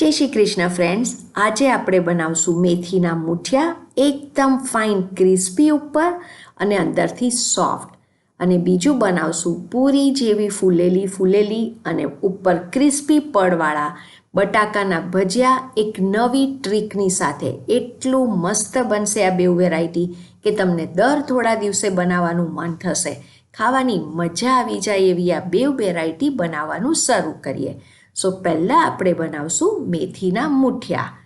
જય શ્રી કૃષ્ણ ફ્રેન્ડ્સ આજે આપણે બનાવશું મેથીના મૂઠિયા એકદમ ફાઇન ક્રિસ્પી ઉપર અને અંદરથી સોફ્ટ અને બીજું બનાવશું પૂરી જેવી ફૂલેલી ફૂલેલી અને ઉપર ક્રિસ્પી પડવાળા બટાકાના ભજીયા. એક નવી ટ્રીકની સાથે એટલું મસ્ત બનશે આ બેઉ વેરાયટી કે તમને દર થોડા દિવસે બનાવવાનું મન થશે. ખાવાની મજા આવી જાય એવી આ બે વેરાયટી બનાવવાનું શરૂ કરીએ. સો પહેલાં આપણે બનાવશું મેથીના મૂઠિયા.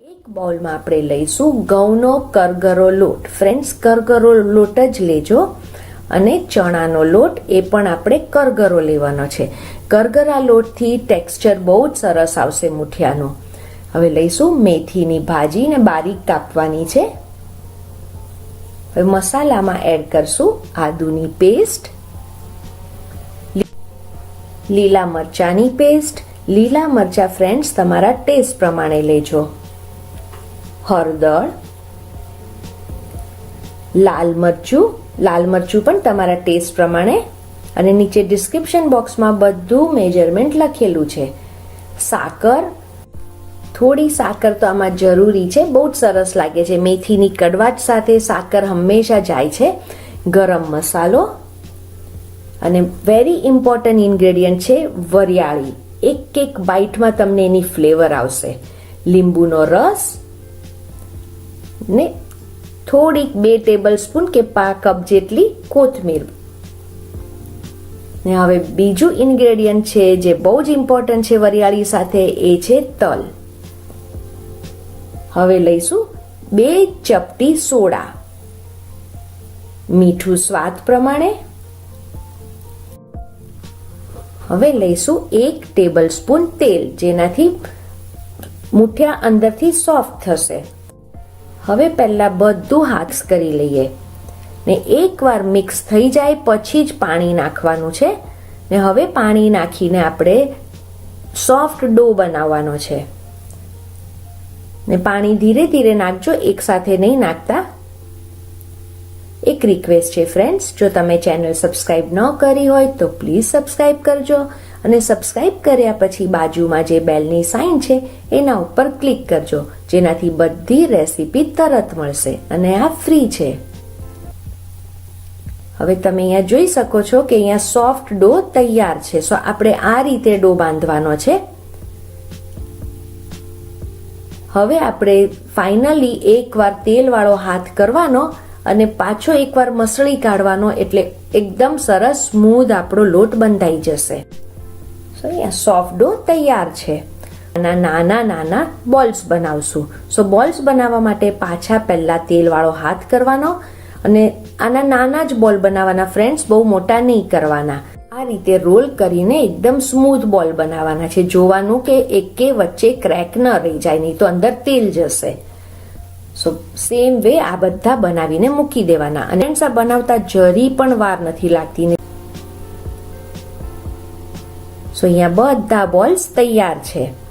એક બાઉલમાં આપણે લઈશું ઘઉંનો કરગરો લોટ. ફ્રેન્ડ્સ, કરગરો લોટ જ લેજો અને ચણાનો લોટ એ પણ આપણે કરગરો લેવાનો છે. કરગરા લોટથી ટેક્સચર બહુ જ સરસ આવશે મૂઠિયાનો. હવે લઈશું મેથીની ભાજીને બારીક કાપવાની છે. હવે મસાલામાં એડ કરશું આદુની પેસ્ટ લીલા મરચાંની પેસ્ટ લીલા મરચાં ફ્રેન્ડ્સ તમારા ટેસ્ટ પ્રમાણે લેજો. હળદર, લાલ મરચું લાલ મરચું પણ તમારા ટેસ્ટ પ્રમાણે અને નીચે ડિસ્ક્રિપ્શન બોક્સમાં બધું મેજરમેન્ટ લખેલું છે. સાકર, થોડી સાકર તો આમાં જરૂરી છે, બહુ જ સરસ લાગે છે. મેથીની કડવાટ સાથે સાકર હંમેશા જાય છે. ગરમ મસાલો અને વેરી ઇમ્પોર્ટન્ટ ઇન્ગ્રેડિયન્ટ છે વરિયાળી. એક એક બાઇટમાં તમને એની ફ્લેવર આવશે. લીંબુનો રસ ને થોડીક બે ટેબલ સ્પૂન કે પા કપ જેટલી કોથમીર. ને હવે બીજું ઇન્ગ્રેડિયન્ટ છે જે બહુ જ ઇમ્પોર્ટન્ટ છે વરિયાળી સાથે એ છે તલ. હવે લઈશું બે ચપટી સોડા. મીઠું સ્વાદ પ્રમાણે હવે લઈશું એક ટેબલ સ્પૂન તેલ, જેનાથી મુઠિયા અંદરથી સોફ્ટ થશે. હવે પહેલાં બધું હાથ કરી લઈએ. ને એકવાર મિક્સ થઈ જાય પછી જ પાણી નાખવાનું છે. ને હવે પાણી નાખીને આપણે સોફ્ટ ડો બનાવવાનો છે. ને પાણી ધીરે ધીરે નાખજો, એકસાથે નહીં નાખતા. એક રિક્વેસ્ટ છે ફ્રેન્ડ્સ જો તમે ચેનલ સબસ્ક્રાઇબ ન કરી હોય, તો પ્લીઝ સબસ્ક્રાઇબ કરજો અને સબસ્ક્રાઇબ કર્યા પછી બાજુમાં જે બેલની સાઇન છે, એના ઉપર ક્લિક કરજો. જેનાથી બધી રેસીપી તરત મળશે અને આ ફ્રી છે. હવે તમે અહીંયા જોઈ શકો છો કે અહીંયા સોફ્ટ ડો તૈયાર છે. સો આપણે આ રીતે ડો બાંધવાનો છે. હવે આપણે ફાઇનલી એકવાર તેલવાળો હાથ કરવાનો અને પાછો એકવાર મસળી કાઢવાનો એટલે એકદમ સરસ સ્મૂધ આપણો લોટ બંધાઈ જશે. સો અહીંયા સોફ્ટ ડો તૈયાર છે. આના નાના નાના બોલ્સ બનાવશું. સો બોલ્સ બનાવવા માટે પાછા પહેલાં તેલવાળો હાથ કરવાનો અને આના નાના જ બોલ બનાવવાના ફ્રેન્ડ્સ બહુ મોટા નહીં કરવાના. આ રીતે રોલ કરીને એકદમ સ્મૂથ બોલ બનાવવાના છે. જોવાનું કે એકે વચ્ચે ક્રેક ન રહી જાય, નહીં તો અંદર તેલ જશે. સો સેમ વે આ બધા બનાવીને મૂકી દેવાના. અને આ બનાવતા જરી પણ વાર નથી લાગતી. ને સો અહીંયા બધા બોલ્સ તૈયાર છે.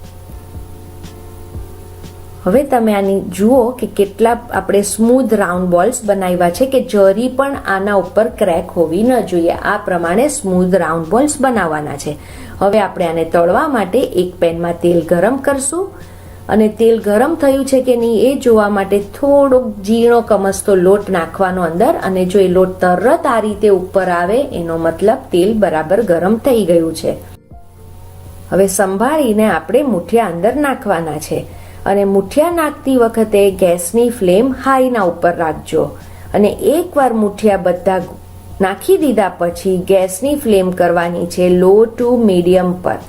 હવે તમે આની જુઓ કે કેટલા આપણે સ્મૂધ રાઉન્ડ બોલ્સ બનાવ્યા છે કે જરી પણ આના ઉપર ક્રેક હોવી ન જોઈએ. આ પ્રમાણે સ્મૂધ રાઉન્ડ બોલ્સ બનાવવાના છે. હવે આપણે આને તળવા માટે એક પેનમાં તેલ ગરમ કરશું. અને તેલ ગરમ થયું છે કે નહીં એ જોવા માટે થોડોક ઝીણો કમસતો લોટ નાખવાનો અંદર અને જો એ લોટ તરત આ રીતે ઉપર આવે, એનો મતલબ તેલ બરાબર ગરમ થઈ ગયું છે. હવે સંભાળીને આપણે મુઠિયા અંદર નાખવાના છે અને મુઠિયા નાખતી વખતે ગેસની ફ્લેમ હાઈના ઉપર રાખજો અને એકવાર મુઠિયા બધા નાખી દીધા પછી ગેસની ફ્લેમ કરવાની છે લો ટુ મીડિયમ પર.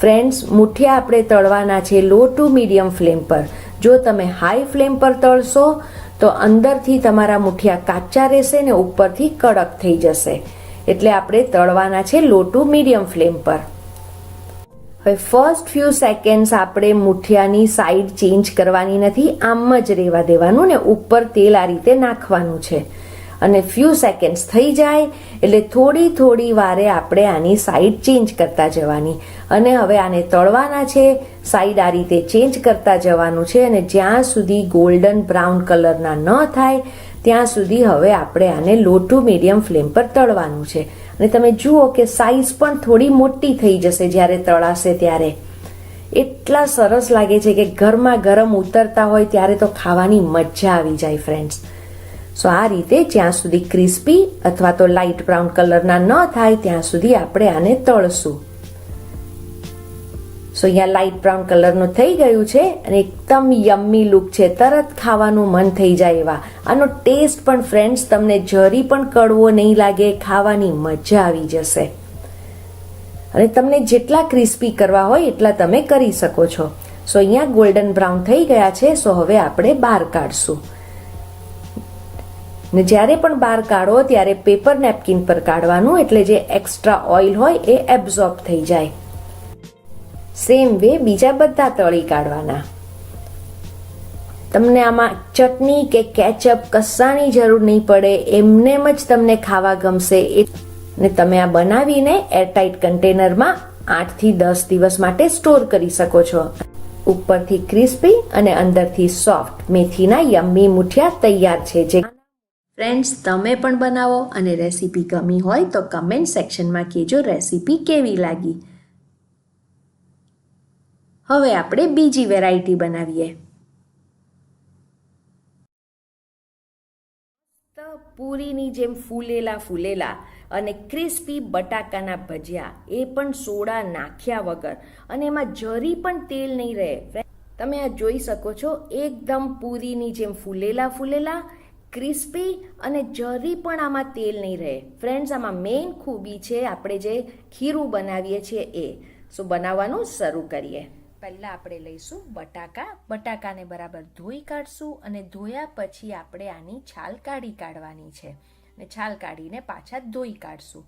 ફ્રેન્ડ્સ મુઠિયા આપણે તળવાના છે લો ટુ મીડિયમ ફ્લેમ પર. જો તમે હાઈ ફ્લેમ પર તળશો, તો અંદરથી તમારા મુઠિયા કાચા રહેશે ને ઉપરથી કડક થઈ જશે. એટલે આપણે તળવાના છે લો ટુ મીડિયમ ફ્લેમ પર. હવે ફર્સ્ટ ફ્યુ સેકન્ડ્સ આપણે મુઠિયાની સાઈડ ચેન્જ કરવાની નથી, આમ જ રહેવા દેવાનું ને ઉપર તેલ આ રીતે નાખવાનું છે. અને ફ્યુ સેકન્ડ્સ થઈ જાય, એટલે થોડી થોડી વારે આપણે આની સાઈડ ચેન્જ કરતા જવાની. અને હવે આને તળવાના છે સાઈડ આ રીતે ચેન્જ કરતા જવાનું છે અને જ્યાં સુધી ગોલ્ડન બ્રાઉન કલરના ન થાય, ત્યાં સુધી હવે આપણે આને લો ટુ મીડિયમ ફ્લેમ પર તળવાનું છે. અને તમે જુઓ કે સાઈઝ પણ થોડી મોટી થઈ જશે જ્યારે તળાશે ત્યારે. એટલા સરસ લાગે છે કે ગરમા ગરમ ઉતરતા હોય ત્યારે તો ખાવાની મજા આવી જાય ફ્રેન્ડ્સ સો આ રીતે જ્યાં સુધી ક્રિસ્પી અથવા તો લાઇટ બ્રાઉન કલરના ન થાય, ત્યાં સુધી આપણે આને તળશું. સો અહીંયા લાઇટ બ્રાઉન કલરનું થઈ ગયું છે અને એકદમ યમ્મી લુક છે. તરત ખાવાનું મન થઈ જાય એવા. આનો ટેસ્ટ પણ ફ્રેન્ડ્સ તમને જરી પણ કડવો નહીં લાગે, ખાવાની મજા આવી જશે. અને તમને જેટલા ક્રિસ્પી કરવા હોય, એટલા તમે કરી શકો છો. સો અહીંયા ગોલ્ડન બ્રાઉન થઈ ગયા છે. સો હવે આપણે બહાર કાઢશું. ને જ્યારે પણ બહાર કાઢો, ત્યારે પેપર નેપકિન પર કાઢવાનું, એટલે જે એક્સ્ટ્રા ઓઇલ હોય, એ એબ્ઝોર્બ થઈ જાય. સેમ વે બીજા બધા તળી કાઢવાના. તમને આમાં ચટણી કે કેચઅપ કશાની જરૂર નહીં પડે એમનેમ જ તમને ખાવા ગમશે. એ ને તમે આ બનાવીને એરટાઇટ કન્ટેનરમાં આઠથી દસ દિવસ માટે સ્ટોર કરી શકો છો. ઉપરથી ક્રિસ્પી અને અંદરથી સોફ્ટ મેથીના યમ્મી મુઠિયા તૈયાર છે, જે ફ્રેન્ડ્સ તમે પણ બનાવો અને રેસીપી ગમી હોય તો કમેન્ટ સેક્શનમાં કહેજો રેસીપી કેવી લાગી. હવે આપણે બીજી વેરાયટી બનાવીએ. પૂરીની જેમ ફૂલેલા ફૂલેલા અને ક્રિસ્પી બટાકાના ભજીયા, એ પણ સોડા નાખ્યા વગર. અને એમાં જરી પણ તેલ નહીં રહે. તમે આ જોઈ શકો છો, એકદમ પૂરીની જેમ ફૂલેલા ફૂલેલા ક્રિસ્પી અને જરી પણ આમાં તેલ નહીં રહે. ફ્રેન્ડ્સ આમાં મેઇન ખૂબી છે આપણે જે ખીરું બનાવીએ છીએ એ. સો બનાવવાનું શરૂ કરીએ. પહેલાં આપણે લઈશું બટાકા. બટાકાને બરાબર ધોઈ કાઢશું અને ધોયા પછી આપણે આની છાલ કાઢી કાઢવાની છે. ને છાલ કાઢીને પાછા ધોઈ કાઢશું.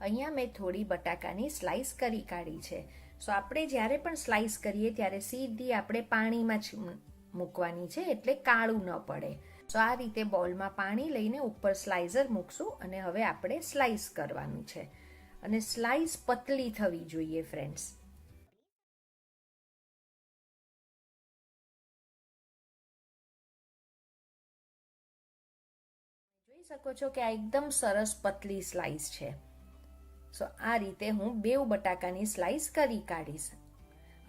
અહીંયા મેં થોડી બટાકાની સ્લાઈસ કરી કાઢી છે. સો આપણે જ્યારે પણ સ્લાઈસ કરીએ ત્યારે સીધી આપણે પાણીમાં મૂકવાની છે એટલે કાળું ન પડે. તો આ રીતે બોલમાં પાણી લઈને ઉપર સ્લાઇઝર મૂકશું અને હવે આપણે સ્લાઇસ કરવાનું છે. અને સ્લાઇસ પતલી થવી જોઈએ, ફ્રેન્ડ્સ. જોઈ શકો છો કે આ એકદમ સરસ પતલી સ્લાઇસ છે. સો આ રીતે હું બેવ બટાકાની સ્લાઇસ કરી કાઢીશ.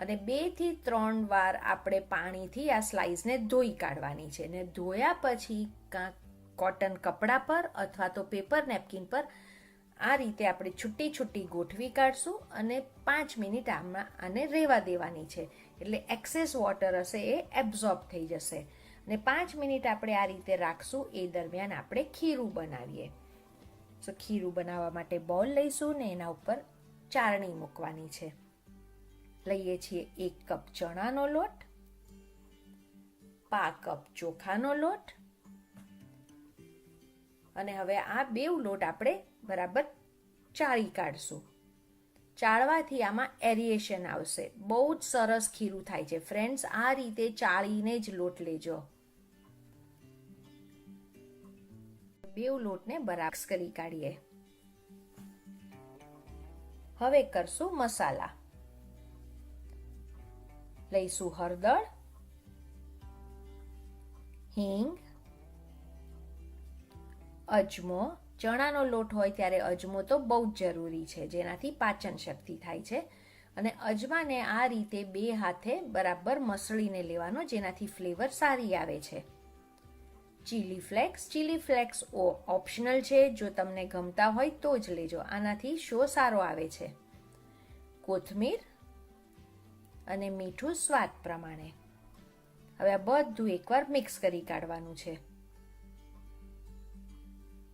અને બેથી ત્રણ વાર આપણે પાણીથી આ સ્લાઇસને ધોઈ કાઢવાની છે ને ધોયા પછી કાં કોટન કપડા પર અથવા તો પેપર નેપકિન પર આ રીતે આપણે છુટ્ટી છુટ્ટી ગોઠવી કાઢશું અને પાંચ મિનિટ આમાં આને રહેવા દેવાની છે. એટલે એક્સેસ વોટર હશે એ એબ્ઝોર્બ થઈ જશે. અને પાંચ મિનિટ આપણે આ રીતે રાખશું, એ દરમિયાન આપણે ખીરું બનાવીએ. સો ખીરું બનાવવા માટે બોલ લઈશું ને એના ઉપર ચારણી મૂકવાની છે. લઈએ છીએ એક કપ ચણાનો લોટ, પા કપ ચોખાનો લોટ, અને હવે આ બેવ લોટ આપણે બરાબર ચાળી કાઢશું. ચાળવાથી આમાં એરિએશન આવશે. બહુ જ સરસ ખીરું થાય છે. ફ્રેન્ડ્સ, આ રીતે ચાળીને જ લોટ લેજો. બેવ લોટને બરાબર કરી કાઢીએ. હવે કરશું મસાલા. લઈશું હળદર હિંગ અજમો ચણાનો લોટ હોય ત્યારે અજમો તો બહુ જ જરૂરી છે, જેનાથી પાચન શક્તિ થાય છે. અને અજમાને આ રીતે બે હાથે બરાબર મસળીને લેવાનો, જેનાથી ફ્લેવર સારી આવે છે. ચીલી ફ્લેક્સ ચીલી ફ્લેક્સ ઓ ઓપ્શનલ છે. જો તમને ગમતા હોય તો જ લેજો. આનાથી શો સારો આવે છે. કોથમીર અને મીઠું સ્વાદ પ્રમાણે. હવે આ બધું એકવાર મિક્સ કરી કાઢવાનું છે.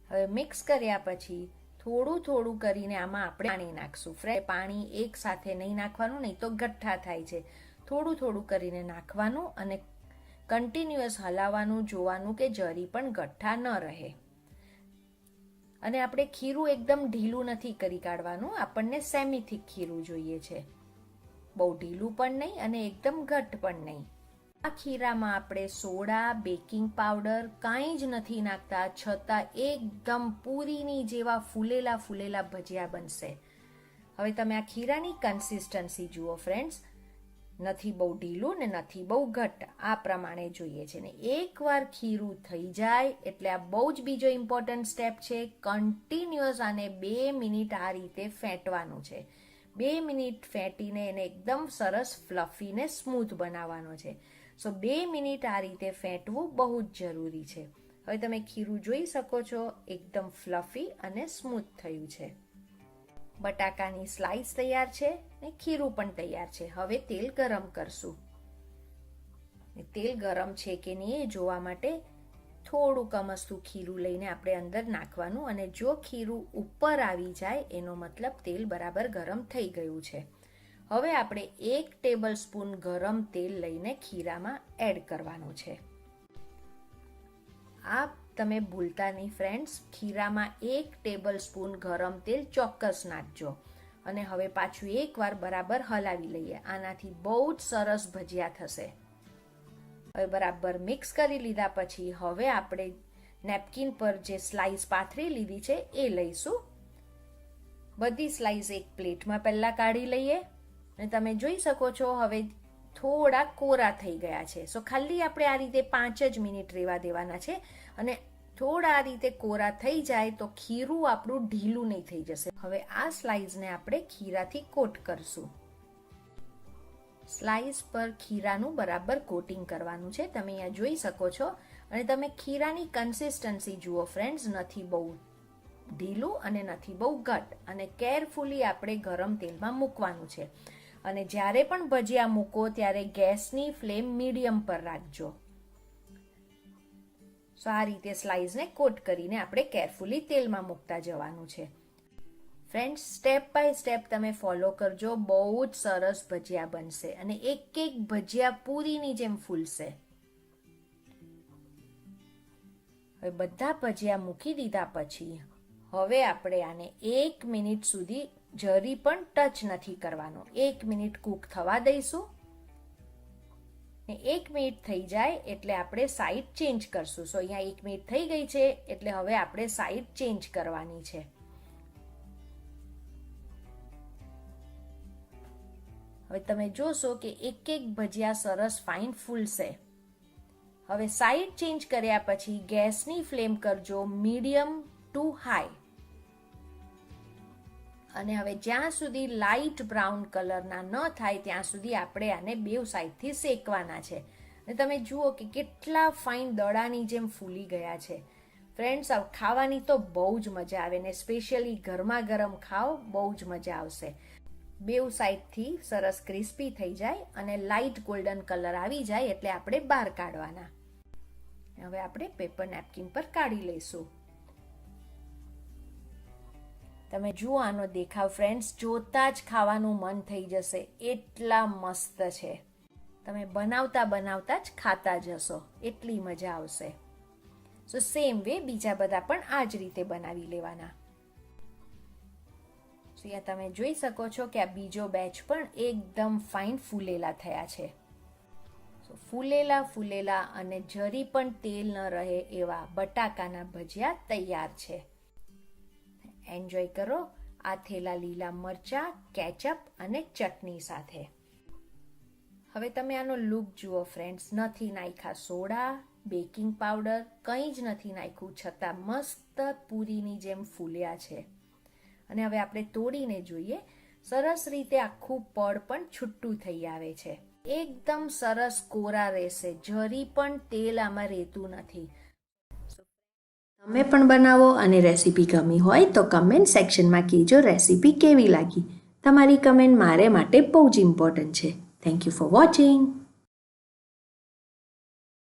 હવે મિક્સ કર્યા પછી થોડું થોડું કરીને આમાં આપણે પાણી નાખશું. ફ્રે પાણી એક સાથે નહીં નાખવાનું, નહીં તો ગઠ્ઠા થાય છે. થોડું થોડું કરીને નાખવાનું અને કન્ટિન્યુઅસ હલાવવાનું, જોવાનું કે જરી પણ ગઠ્ઠા ન રહે. અને આપણે ખીરું એકદમ ઢીલું નથી કરી કાઢવાનું. આપણને સેમી થીક ખીરું જોઈએ છે. બહુ ઢીલું પણ નહીં અને એકદમ ઘટ્ટ પણ નહીં. આ ખીરામાં આપણે સોડા, બેકિંગ પાવડર કાંઈ જ નથી નાખતા છતાં એકદમ પૂરીની જેવા ફૂલેલા ફૂલેલા ભજીયા બનશે. હવે તમે આ ખીરાની કન્સિસ્ટન્સી જુઓ ફ્રેન્ડ્સ નથી બહુ ઢીલું ને નથી બહુ ઘટ્ટ. આ પ્રમાણે જોઈએ છે ને એકવાર ખીરું થઈ જાય એટલે આ બહુ જ બીજો ઇમ્પોર્ટન્ટ સ્ટેપ છે. કન્ટિન્યુઅસ આને બે મિનિટ આ રીતે ફેંટવાનું છે. બે મિનિટ ફેંટીને એને એકદમ સરસ ફ્લફીને સ્મૂથ બનાવવાનો છે. સો બે મિનિટ આ રીતે ફેંટવું બહુ જ જરૂરી છે. હવે તમે ખીરું જોઈ શકો છો, એકદમ ફ્લફી અને સ્મૂથ થયું છે. બટાકાની સ્લાઇસ તૈયાર છે ને ખીરું પણ તૈયાર છે. હવે તેલ ગરમ કરશું. તેલ ગરમ છે કે નહીં એ જોવા માટે થોડું કમસતું ખીરું લઈને આપણે અંદર નાખવાનું અને જો ખીરું ઉપર આવી જાય, એનો મતલબ તેલ બરાબર ગરમ થઈ ગયું છે. હવે આપણે એક ટેબલ સ્પૂન ગરમ તેલ લઈને ખીરામાં એડ કરવાનું છે. આ તમે ભૂલતા નહીં ફ્રેન્ડ્સ, ખીરામાં એક ટેબલ સ્પૂન ગરમ તેલ ચોક્કસ નાખજો. અને હવે પાછું એકવાર બરાબર હલાવી લઈએ. આનાથી બહુ જ સરસ ભજીયા થશે. હવે બરાબર મિક્સ કરી લીધા પછી હવે આપણે નેપકિન પર જે સ્લાઇસ પાથરી લીધી છે, એ લઈશું. બધી સ્લાઇસ એક પ્લેટમાં પહેલાં કાઢી લઈએ અને તમે જોઈ શકો છો હવે થોડા કોરા થઈ ગયા છે. સો ખાલી આપણે આ રીતે પાંચ જ મિનિટ રહેવા દેવાના છે અને થોડા આ રીતે કોરા થઈ જાય તો ખીરું આપણું ઢીલું નહીં થઈ જશે. હવે આ સ્લાઇસને આપણે ખીરાથી કોટ કરશું. સ્લાઇસ પર ખીરાનું બરાબર કોટિંગ કરવાનું છે. તમે અહીંયા જોઈ શકો છો. અને તમે ખીરાની કન્સિસ્ટન્સી જુઓ ફ્રેન્ડ્સ નથી બહુ ઢીલું અને નથી બહુ ઘટ. અને કેરફુલી આપણે ગરમ તેલમાં મૂકવાનું છે. અને જ્યારે પણ ભજીયા મૂકો ત્યારે ગેસની ફ્લેમ મીડિયમ પર રાખજો. સો આ રીતે સ્લાઇસને કોટ કરીને આપણે કેરફુલી તેલમાં મૂકતા જવાનું છે. ફ્રેન્ડ્સ સ્ટેપ બાય સ્ટેપ તમે ફોલો કરજો. બહુ જ સરસ ભજીયા બનશે. અને એક એક ભજીયા પૂરીની જેમ ફૂલશે. હવે બધા ભજીયા મૂકી દીધા પછી, હવે આપણે આને એક મિનિટ સુધી જરી પણ ટચ નથી કરવાનો. એક મિનિટ કૂક થવા દઈશું. ને એક મિનિટ થઈ જાય એટલે આપણે સાઈડ ચેન્જ કરશું. સો અહીંયા એક મિનિટ થઈ ગઈ છે એટલે હવે આપણે સાઈડ ચેન્જ કરવાની છે. હવે તમે જોશો કે એક એક ભજીયા સરસ ફાઇન ફૂલશે. હવે સાઈડ ચેન્જ કર્યા પછી ગેસની ફ્લેમ કરજો મીડિયમ ટુ હાઈ અને હવે જ્યાં સુધી લાઇટ બ્રાઉન કલરના ન થાય ત્યાં સુધી આપણે આને બેવ સાઈડથી શેકવાના છે. અને તમે જુઓ કે કેટલા ફાઇન દડાની જેમ ફૂલી ગયા છે. ફ્રેન્ડ્સ ખાવાની તો બહુ જ મજા આવે ને સ્પેશિયલી ગરમા ગરમ ખાઓ બહુ જ મજા આવશે. બેવ સાઈડથી સરસ ક્રિસ્પી થઈ જાય અને લાઇટ ગોલ્ડન કલર આવી જાય એટલે આપણે બહાર કાઢવાના. હવે આપણે પેપર નેપકિન પર કાઢી લઈશું. તમે જુઓ આનો દેખાવ ફ્રેન્ડ્સ, જોતા જ ખાવાનું મન થઈ જશે. એટલા મસ્ત છે. તમે બનાવતા બનાવતા જ ખાતા જશો. એટલી મજા આવશે. સો સેમ વે બીજા બધા પણ આ જ રીતે બનાવી લેવાના. અહીંયા તમે જોઈ શકો છો કે આ બીજો બેચ પણ એકદમ ફાઇન ફૂલેલા થયા છે. ફૂલેલા ફૂલેલા અને જરી પણ તેલ ન રહે એવા બટાકાના ભજીયા તૈયાર છે. એન્જોય કરો આ થેલા લીલા મરચા કેચઅપ અને ચટણી સાથે. હવે તમે આનો લુક જુઓ ફ્રેન્ડ્સ નથી નાખ્યા સોડા બેકિંગ પાવડર કંઈ જ નથી નાખ્યું, છતાં મસ્ત પૂરીની જેમ ફૂલ્યા છે. અને હવે આપણે તોડીને જોઈએ. સરસ રીતે આખું પડ પણ છૂટું થઈ આવે છે. એકદમ સરસ કોરા રહેશે. જરી પણ તેલ આમાં રહેતું નથી. તમે પણ બનાવો અને રેસીપી ગમી હોય તો કમેન્ટ સેક્શનમાં કહેજો રેસીપી કેવી લાગી. તમારી કમેન્ટ મારે માટે બહુ જ ઇમ્પોર્ટન્ટ છે. Thank you for watching